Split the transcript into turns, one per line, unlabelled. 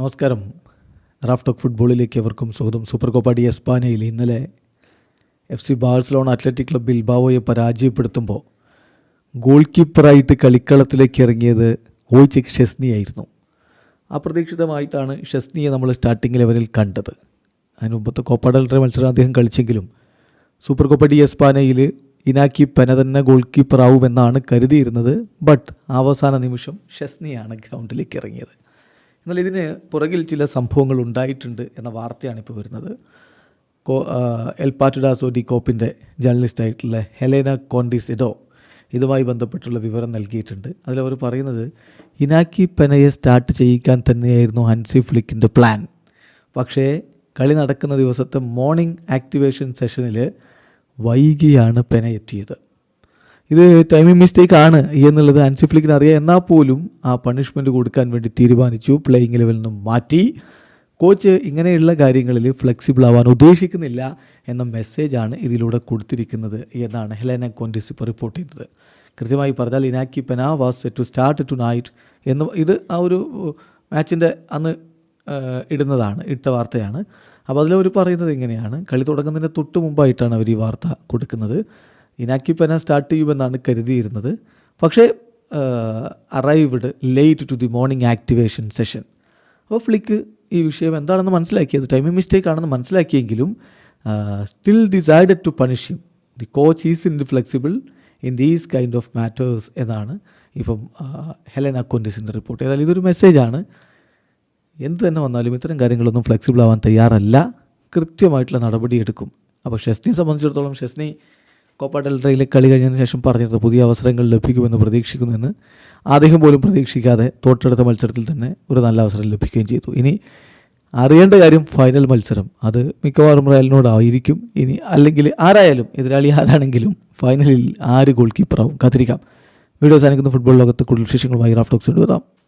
നമസ്കാരം. റാഫ് ഫുട്ബോളിലേക്ക് എവർക്കും സ്വാഗതം. സൂപ്പർ കോപ്പ ഡി എസ്പാനയിൽ ഇന്നലെ F C Barcelona Athletic Club ബിൽബാവോയെ പരാജയപ്പെടുത്തുമ്പോൾ ഗോൾ കീപ്പറായിട്ട് കളിക്കളത്തിലേക്ക് ഇറങ്ങിയത് ഓയ്ചെക് ഷെസ്നി ആയിരുന്നു. അപ്രതീക്ഷിതമായിട്ടാണ് ഷെസ്നിയെ നമ്മൾ സ്റ്റാർട്ടിംഗ് ലെവലിൽ കണ്ടത്. അതിന് മുമ്പത്തെ കോപ്പ മത്സരം അദ്ദേഹം കളിച്ചെങ്കിലും സൂപ്പർ കോപ്പ ഡി എസ്പാനയിൽ ഇനാക്കി പെന തന്നെ ഗോൾ കീപ്പറാവുമെന്നാണ് കരുതിയിരുന്നത്. ബട്ട് അവസാന നിമിഷം ഷെസ്നിയാണ് ഗ്രൗണ്ടിലേക്ക് ഇറങ്ങിയത്. എന്നാൽ ഇതിന് പുറകിൽ ചില സംഭവങ്ങൾ ഉണ്ടായിട്ടുണ്ട് എന്ന വാർത്തയാണ് ഇപ്പോൾ വരുന്നത്. കോ El Partidazo El Partidazo de കോപ്പിന്റെ ജേർണലിസ്റ്റായിട്ടുള്ള ഹെലേന കോണ്ടിസിഡോ ഇതുമായി ബന്ധപ്പെട്ടുള്ള വിവരം നൽകിയിട്ടുണ്ട്. അതിലവർ പറയുന്നത് ഇനാക്കി പെനയെ സ്റ്റാർട്ട് ചെയ്യിക്കാൻ തന്നെയായിരുന്നു ഹൻസി ഫ്ലിക്കിന്റെ പ്ലാൻ. പക്ഷേ കളി നടക്കുന്ന ദിവസത്തെ മോർണിംഗ് ആക്ടിവേഷൻ സെഷനിൽ വൈകിയാണ് പെന എത്തിയത്. ഇത് ടൈമിംഗ് മിസ്റ്റേക്ക് ആണ് എന്നുള്ളത് അൻസിഫ്ലിക്കിന് അറിയാം. എന്നാൽ പോലും ആ പണിഷ്മെന്റ് കൊടുക്കാൻ വേണ്ടി തീരുമാനിച്ചു. പ്ലേയിങ് ലെവലിൽ നിന്നും മാറ്റി. കോച്ച് ഇങ്ങനെയുള്ള കാര്യങ്ങളിൽ ഫ്ലെക്സിബിൾ ആവാൻ ഉദ്ദേശിക്കുന്നില്ല എന്ന മെസ്സേജാണ് ഇതിലൂടെ കൊടുത്തിരിക്കുന്നത് എന്നാണ് ഹെലന ഇപ്പോൾ റിപ്പോർട്ട് ചെയ്തത്. കൃത്യമായി പറഞ്ഞാൽ Inaki Pena was to start tonight എന്ന് ഇത് ആ ഒരു മാച്ചിന്റെ അന്ന് ഇടുന്നതാണ് ഇട്ട വാർത്തയാണ്. അപ്പോൾ അതിലവർ പറയുന്നത് ഇങ്ങനെയാണ്. കളി തുടങ്ങുന്നതിന് തൊട്ട് മുമ്പായിട്ടാണ് അവർ ഈ വാർത്ത കൊടുക്കുന്നത്. ഇനാക്കി സ്റ്റാർട്ട് ചെയ്യുമെന്നാണ് കരുതിയിരുന്നത്. പക്ഷേ arrived late to the morning activation session അപ്പോൾ ഫ്ലിക്ക് ഈ വിഷയം എന്താണെന്ന് മനസ്സിലാക്കിയത്? ടൈമിംഗ് മിസ്റ്റേക്ക് ആണെന്ന് മനസ്സിലാക്കിയെങ്കിലും still decided to punish him the coach is in the flexible in these kind of matters എന്നാണ് ഇപ്പം ഹെലൻ അക്കോന്റിസിന്റെ റിപ്പോർട്ട് ഏതായാലും ഇതൊരു മെസ്സേജാണ് എന്ത് തന്നെ വന്നാലും ഇത്തരം കാര്യങ്ങളൊന്നും ഫ്ലെക്സിബിൾ ആവാൻ തയ്യാറല്ല. കൃത്യമായിട്ടുള്ള നടപടിയെടുക്കും. അപ്പോൾ ഷെസ്നിയെ സംബന്ധിച്ചിടത്തോളം ഷെസ്നി കോപ്പ ഡെൽറ്റയിലെ കളി കഴിഞ്ഞതിന് ശേഷം പറഞ്ഞിരുന്നത് പുതിയ അവസരങ്ങൾ ലഭിക്കുമെന്ന് പ്രതീക്ഷിക്കുന്നുവെന്ന് അദ്ദേഹം പോലും പ്രതീക്ഷിക്കാതെ തൊട്ടടുത്ത മത്സരത്തിൽ തന്നെ ഒരു നല്ല അവസരം ലഭിക്കുകയും ചെയ്തു. ഇനി അറിയേണ്ട കാര്യം ഫൈനൽ മത്സരം. അത് മിക്കവാറും റയലിനോടായിരിക്കും. ഇനി അല്ലെങ്കിൽ ആരായാലും എതിരാളി ആരാണെങ്കിലും ഫൈനലിൽ ആര് ഗോൾ കീപ്പറാവും കാത്തിരിക്കാം. വീഡിയോ സാധിക്കുന്ന ഫുട്ബോൾ ലോകത്ത് കൂടുതൽ വിശേഷങ്ങളുമായി റാഫ്റ്റോക്സ് കൊണ്ടുവരാം